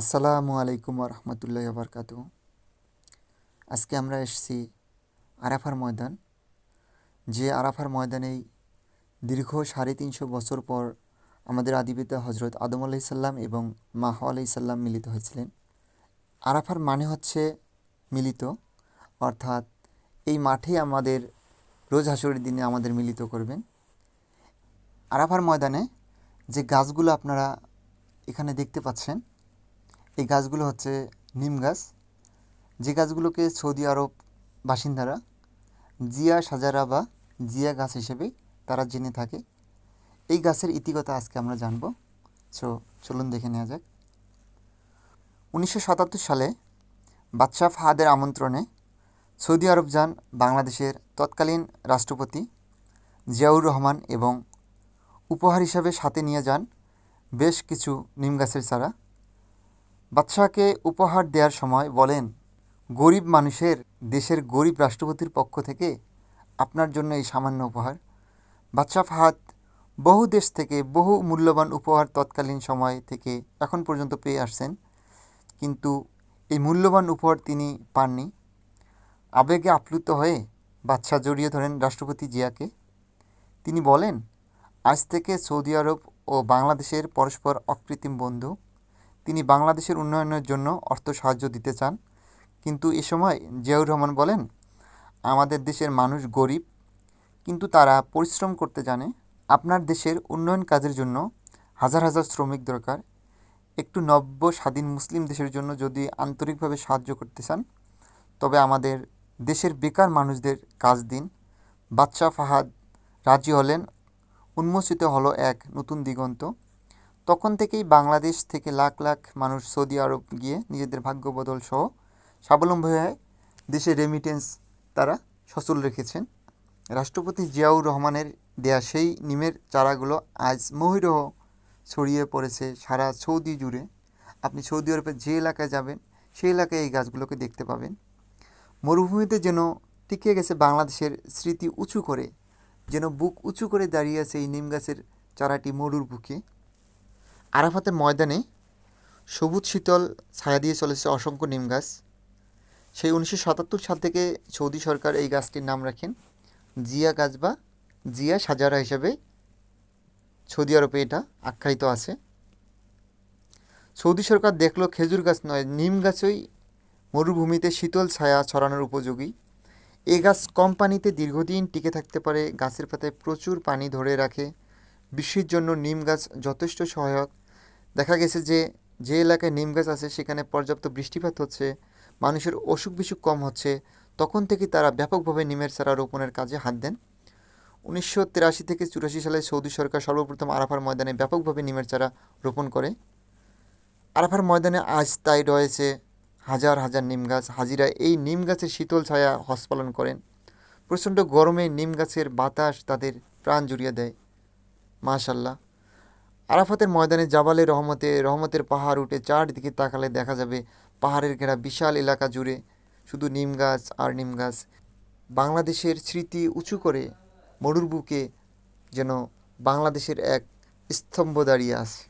আসসালামু আলাইকুম রহমতুল্লাহ বরকাত আজকে আমরা এসেছি আরাফার ময়দান। যে আরাফার ময়দানেই দীর্ঘ সাড়ে তিনশো বছর পর আমাদের আদিপিতা হজরত আদম আলাইসাল্লাম এবং মাহ আলাইসাল্লাম মিলিত হয়েছিলেন। আরাফার মানে হচ্ছে মিলিত, অর্থাৎ এই মাঠেই আমাদের রোজ হাসরের দিনে আমাদের মিলিত করবেন। আরাফার ময়দানে যে গাছগুলো আপনারা এখানে দেখতে পাচ্ছেন এই গাছগুলো হচ্ছে নিম গাছ। যে গাছগুলোকে সৌদি আরব বাসিন্দারা জিয়া সাজারা বা জিয়া গাছ হিসেবে তারা জেনে থাকে। এই গাছের ইতিকথা আজকে আমরা জানব। সো চলুন দেখে নেওয়া যাক। উনিশশো সাতাত্তর সালে বাদশাহ ফাহাদের আমন্ত্রণে সৌদি আরব যান বাংলাদেশের তৎকালীন রাষ্ট্রপতি জিয়াউর রহমান এবং উপহার হিসাবে সাথে নিয়ে যান বেশ কিছু নিম গাছের চারা। বাদশাহকে উপহার দেওয়ার সময় বলেন, গরিব মানুষের দেশের গরিব রাষ্ট্রপতির পক্ষ থেকে আপনার জন্য এই সামান্য উপহার। বাদশাহ ফাহাদ বহু দেশ থেকে বহু মূল্যবান উপহার তৎকালীন সময় থেকে এখন পর্যন্ত পেয়ে আসছেন, কিন্তু এই মূল্যবান উপহার তিনি পাননি। আবেগে আপ্লুত হয়ে বাদশাহ জড়িয়ে ধরেন রাষ্ট্রপতি জিয়াকে। তিনি বলেন, আজ থেকে সৌদি আরব ও বাংলাদেশের পরস্পর অকৃত্রিম বন্ধু। তিনি বাংলাদেশের উন্নয়নের জন্য অর্থ সাহায্য দিতে চান। কিন্তু এ সময় জিয়াউর রহমান বলেন, আমাদের দেশের মানুষ গরিব, কিন্তু তারা পরিশ্রম করতে জানে। আপনার দেশের উন্নয়ন কাজের জন্য হাজার হাজার শ্রমিক দরকার। একটু নব্য স্বাধীন মুসলিম দেশের জন্য যদি আন্তরিকভাবে সাহায্য করতে চান, তবে আমাদের দেশের বেকার মানুষদের কাজ দিন। বাদশাহ ফাহাদ রাজি হলেন। উন্মোচিত হলো এক নতুন দিগন্ত। তখন থেকেই বাংলাদেশ থেকে লাখ লাখ মানুষ সৌদি আরব গিয়ে নিজেদের ভাগ্য বদল সহ স্বাবলম্বী হয়ে দেশে রেমিটেন্স তারা সচল রেখেছেন। রাষ্ট্রপতি জিয়াউর রহমানের দেয়া সেই নিমের চারাগুলো আজ মহিরহ ছড়িয়ে পড়েছে সারা সৌদি জুড়ে। আপনি সৌদি আরবের যে এলাকায় যাবেন, সেই এলাকায় এই গাছগুলোকে দেখতে পাবেন। মরুভূমিতে যেন টিকে গেছে বাংলাদেশের স্মৃতি উঁচু করে, যেন বুক উঁচু করে দাঁড়িয়ে আছে এই নিম গাছের চারাটি মরুর বুকে। আরাফাতের ময়দানে সবুজ শীতল ছায়া দিয়ে চলেছে অসংখ্য নিম গাছ। সেই উনিশশো সাতাত্তর সাল থেকে সৌদি সরকার এই গাছটির নাম রাখেন জিয়া গাছ বা জিয়া সাজারা হিসেবে। সৌদি আরবে এটা আখ্যায়িত আছে। সৌদি সরকার দেখল খেজুর গাছ নয়, নিম গাছই মরুভূমিতে শীতল ছায়া ছড়ানোর উপযোগী। এই গাছ কম পানিতে দীর্ঘদিন টিকে থাকতে পারে, গাছের পাতায় প্রচুর পানি ধরে রাখে। বৃষ্টির জন্য নিম গাছ যথেষ্ট সহায়ক। দেখা গেছে যে যে এলাকায় নিম গাছ আছে, সেখানে পর্যাপ্ত বৃষ্টিপাত হচ্ছে, মানুষের অসুখ বিসুখ কম হচ্ছে, তখন থেকে তারা ব্যাপকভাবে নিমের চারা রোপণের কাজে হাত দেন। উনিশশো তিরাশি থেকে চুরাশি সালে সৌদি সরকার সর্বপ্রথম আরাফার ময়দানে ব্যাপকভাবে নিমের চারা রোপণ করে। আরাফার ময়দানে আজ তাই রয়েছে হাজার হাজার নিম গাছ। হাজিরা এই নিম গাছের শীতল ছায়া হস্পালন করেন। প্রচণ্ড গরমে নিম গাছের বাতাস তাদের প্রাণ জুড়িয়ে দেয়। মাশাল্লাহ। আরাফাতের ময়দানে জাবালে রহমতে, রহমতের পাহাড় উঠে চারদিকে তাকালে দেখা যাবে পাহাড়ের ঘেরা বিশাল এলাকা জুড়ে শুধু নিম গাছ আর নিম গাছ। বাংলাদেশের স্মৃতি উঁচু করে মরুর বুকে যেন বাংলাদেশের এক স্তম্ভ দাঁড়িয়ে আছে।